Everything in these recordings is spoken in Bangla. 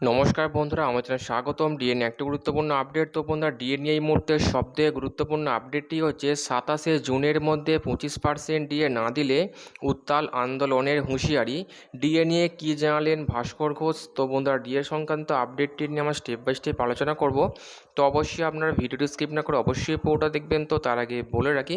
নমস্কার বন্ধুরা, আমার চ্যানেল স্বাগতম। ডিএনএ একটা গুরুত্বপূর্ণ আপডেট। তো বন্ধুরা ডিএনএ এই মুহূর্তে সবথেকে গুরুত্বপূর্ণ আপডেটটি হচ্ছে, সাতাশে জুনের মধ্যে পঁচিশ পার্সেন্ট ডিএ না দিলে উত্তাল আন্দোলনের হুঁশিয়ারি। ডিএ নিয়ে কী জানালেন ভাস্কর ঘোষ? তো বন্ধুরা ডিএ সংক্রান্ত আপডেটটি নিয়ে আমরা স্টেপ বাই স্টেপ আলোচনা করব। তো অবশ্যই আপনারা ভিডিওটি স্কিপ না করে অবশ্যই পুরোটা দেখবেন। তো তার আগে বলে রাখি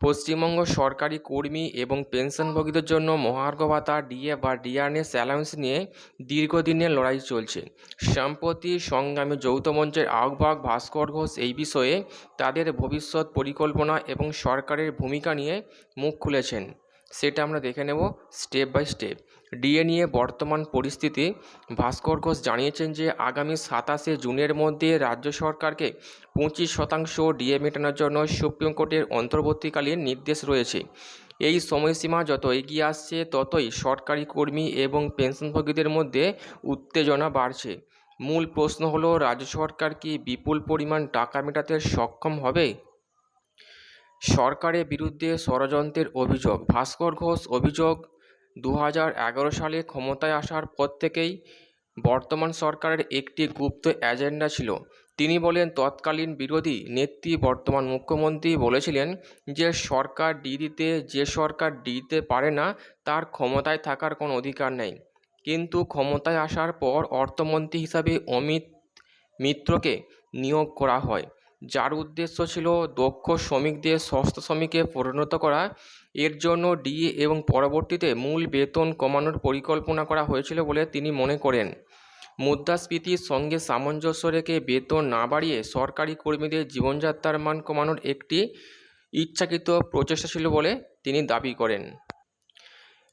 পশ্চিমবঙ্গ সরকারি কর্মী এবং পেনশনভোগীদের জন্য মহার্ঘ ভাতা, ডিএ বা ডিআরএস অ্যালাউন্স নিয়ে দীর্ঘদিনের লড়াই চলছে। সম্প্রতি সংগ্রামী যৌথ মঞ্চের আহ্বায়ক ভাস্কর ঘোষ এই বিষয়ে তাদের ভবিষ্যৎ পরিকল্পনা এবং সরকারের ভূমিকা নিয়ে মুখ খুলেছেন। সেটা আমরা দেখে নেব স্টেপ বাই স্টেপ ডিএ নিয়ে বর্তমান পরিস্থিতি। ভাস্কর ঘোষ জানিয়েছেন যে, আগামী সাতাশে জুনের মধ্যে রাজ্য সরকারকে পঁচিশ শতাংশ ডিএ মেটানোর জন্য সুপ্রিম কোর্টের অন্তর্বর্তীকালীন নির্দেশ রয়েছে। এই সময়সীমা যত এগিয়ে আসছে, ততই সরকারি কর্মী এবং পেনশনভোগীদের মধ্যে উত্তেজনা বাড়ছে। মূল প্রশ্ন হলো, রাজ্য সরকার কি বিপুল পরিমাণ টাকা মেটাতে সক্ষম হবে? সরকারের বিরুদ্ধে ষড়যন্ত্রের অভিযোগ। ভাস্কর ঘোষ অভিযোগ দু হাজার এগারো সালে ক্ষমতায় আসার পর থেকেই বর্তমান সরকারের একটি গুপ্ত এজেন্ডা ছিল। তিনি বলেন, তৎকালীন বিরোধী নেত্রী বর্তমান মুখ্যমন্ত্রী বলেছিলেন যে, সরকার ডি দিতে, যে সরকার ডি দিতে পারে না, তার ক্ষমতায় থাকার কোনো অধিকার নেই। কিন্তু ক্ষমতায় আসার পর অর্থমন্ত্রী হিসাবে অমিত মিত্রকে নিয়োগ করা হয়। যার উদ্দেশ্য ছিল দক্ষ শ্রমিকদের সস্তা শ্রমিকে পরিণত করা। এর জন্য ডিএ এবং পরবর্তীতে মূল বেতন কমানোর পরিকল্পনা করা হয়েছিল বলে তিনি মনে করেন। মুদ্রাস্ফীতির সঙ্গে সামঞ্জস্য রেখে বেতন না বাড়িয়ে সরকারি কর্মীদের জীবনযাত্রার মান কমানোর একটি ইচ্ছাকৃত প্রচেষ্টা ছিল বলে তিনি দাবি করেন।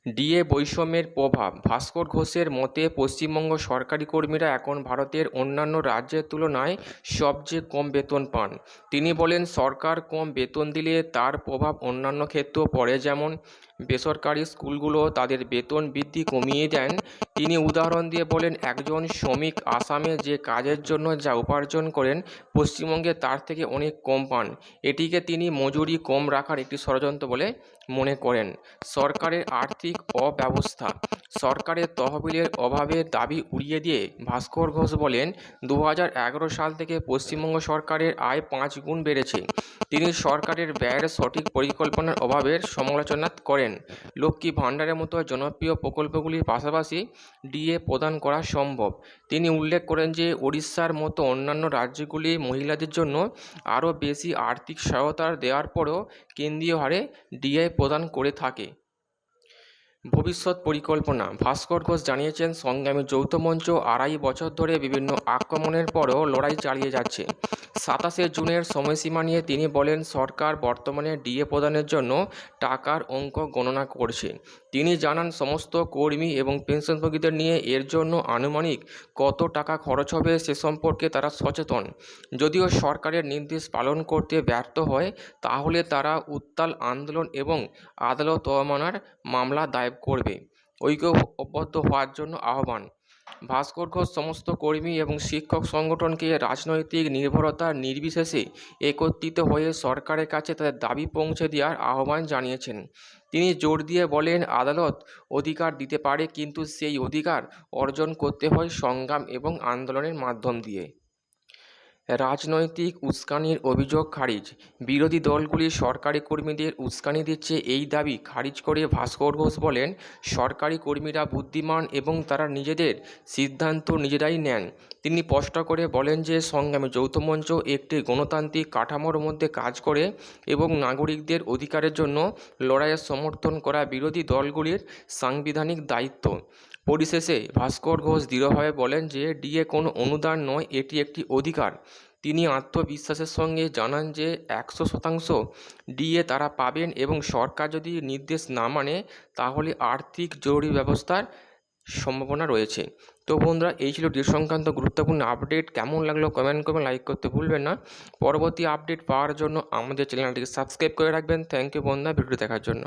ডিএ বৈষম্যের প্রভাব। ভাস্কর ঘোষের মতে, পশ্চিমবঙ্গ সরকারি কর্মীরা এখন ভারতের অন্যান্য রাজ্যের তুলনায় সবচেয়ে কম বেতন পান। তিনি বলেন, সরকার কম বেতন দিলে তার প্রভাব অন্যান্য ক্ষেত্রেও পড়ে যেমন বেসরকারি স্কুলগুলো তাদের বেতন বৃদ্ধি কমিয়ে দেন। তিনি উদাহরণ দিয়ে বলেন, একজন শ্রমিক আসামে যে কাজের জন্য যা উপার্জন করেন, পশ্চিমবঙ্গে তার থেকে অনেক কম পান। এটিকে তিনি মজুরি কম রাখার একটি ষড়যন্ত্র বলে মনে করেন। সরকারের আর্থিক অব্যবস্থা, সরকারের তহবিলের অভাবের দাবি উড়িয়ে দিয়ে ভাস্কর ঘোষ বলেন দু হাজার এগারো সাল থেকে পশ্চিমবঙ্গ সরকারের আয় পাঁচ গুণ বেড়েছে। তিনি সরকারের ব্যয়ের সঠিক পরিকল্পনার অভাবের সমালোচনা করেন। লক্ষ্মী ভাণ্ডারের মতো জনপ্রিয় প্রকল্পগুলির পাশাপাশি ডিএ প্রদান করা সম্ভব। তিনি উল্লেখ করেন যে, ওড়িশার মতো অন্যান্য রাজ্যগুলি মহিলাদের জন্য আরও বেশি আর্থিক সহায়তা দেওয়ার পরেও কেন্দ্রীয় হারে ডিএ প্রদান করে থাকে। ভবিষ্যৎ পরিকল্পনা। ভাস্কর ঘোষ জানিয়েছেন, সংগ্রামী যৌথ মঞ্চ আড়াই বছর ধরে বিভিন্ন আক্রমণের পরও লড়াই চালিয়ে যাচ্ছে। সাতাশে জুনের সময়সীমা নিয়ে তিনি বলেন, সরকার বর্তমানে ডিএ প্রদানের জন্য টাকার অঙ্ক গণনা করছে। তিনি জানান, সমস্ত কর্মী এবং পেনশনভোগীদের নিয়ে এর জন্য আনুমানিক কত টাকা খরচ হবে সে সম্পর্কে তারা সচেতন। যদিও সরকারের নির্দেশ পালন করতে ব্যর্থ হয়, তাহলে তারা উত্তাল আন্দোলন এবং আদালত অবমাননার মামলা দায়ের করবে। ঐক্যবদ্ধ হওয়ার জন্য আহ্বান। ভাস্কর ঘোষ সমস্ত কর্মী এবং শিক্ষক সংগঠনকে রাজনৈতিক নির্ভরতা নির্বিশেষে একত্রিত হয়ে সরকারের কাছে তাদের দাবি পৌঁছে দেওয়ার আহ্বান জানিয়েছেন। তিনি জোর দিয়ে বলেন, আদালত অধিকার দিতে পারে, কিন্তু সেই অধিকার অর্জন করতে হয় সংগ্রাম এবং আন্দোলনের মাধ্যম দিয়ে। রাজনৈতিক উস্কানির অভিযোগ খারিজ। বিরোধী দলগুলি সরকারি কর্মীদের উস্কানি দিচ্ছে এই দাবি খারিজ করে ভাস্কর ঘোষ বলেন, সরকারি কর্মীরা বুদ্ধিমান এবং তারা নিজেদের সিদ্ধান্ত নিজেরাই নেন। তিনি স্পষ্ট করে বলেন যে সংগ্রামী যৌথ মঞ্চ একটি গণতান্ত্রিক কাঠামোর মধ্যে কাজ করে এবং নাগরিকদের অধিকারের জন্য লড়াইয়ের সমর্থন করা বিরোধী দলগুলির সাংবিধানিক দায়িত্ব। পরিশেষে ভাস্কর ঘোষ দৃঢ়ভাবে বলেন যে ডিএ কোনো অনুদান নয়, এটি একটি অধিকার। তিনি আত্মবিশ্বাসের সঙ্গে জানান যে একশো শতাংশ ডিএ তারা পাবেন এবং সরকার যদি নির্দেশ না মানে তাহলে আর্থিক জরুরি ব্যবস্থার সম্ভাবনা রয়েছে। তো বন্ধুরা, এই ছিল ডি সংক্রান্ত গুরুত্বপূর্ণ আপডেট। কেমন লাগল কমেন্ট করবেন, লাইক করতে ভুলবেন না। পরবর্তী আপডেট পাওয়ার জন্য আমাদের চ্যানেলটিকে সাবস্ক্রাইব করে রাখবেন। থ্যাংক ইউ বন্ধুরা ভিডিও দেখার জন্য।